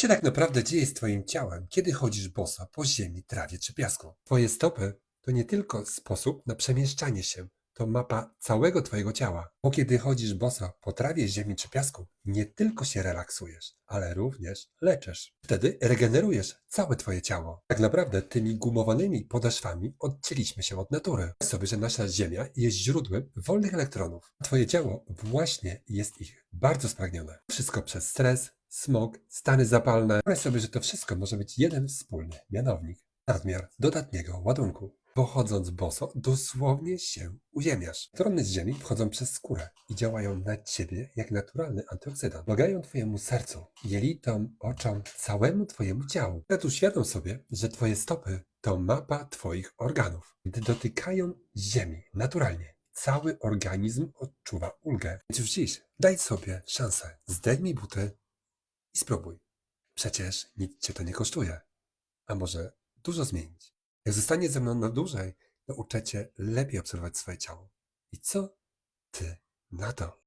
Się tak naprawdę dzieje z twoim ciałem, kiedy chodzisz boso po ziemi, trawie czy piasku? Twoje stopy to nie tylko sposób na przemieszczanie się, to mapa całego twojego ciała. Bo kiedy chodzisz boso po trawie, ziemi czy piasku, nie tylko się relaksujesz, ale również leczysz. Wtedy regenerujesz całe twoje ciało. Tak naprawdę tymi gumowanymi podeszwami odcięliśmy się od natury. Sobie, że nasza Ziemia jest źródłem wolnych elektronów. Twoje ciało właśnie jest ich bardzo spragnione. Wszystko przez stres, smog, stany zapalne. Wyobraź sobie, że to wszystko może być jeden wspólny mianownik. Nadmiar dodatniego ładunku. Bo chodząc boso, dosłownie się uziemiasz. Elektrony z ziemi wchodzą przez skórę i działają na ciebie jak naturalny antyoksydant. Pomagają twojemu sercu, jelitom, oczom, całemu twojemu ciału. Teraz uświadom sobie, że twoje stopy to mapa twoich organów. Gdy dotykają ziemi naturalnie, cały organizm odczuwa ulgę. Więc już dziś daj sobie szansę. Zdejmij buty i spróbuj. Przecież nic cię to nie kosztuje. A może dużo zmienić. Jak zostanie ze mną na dłużej, nauczę cię lepiej obserwować swoje ciało. I co ty na to?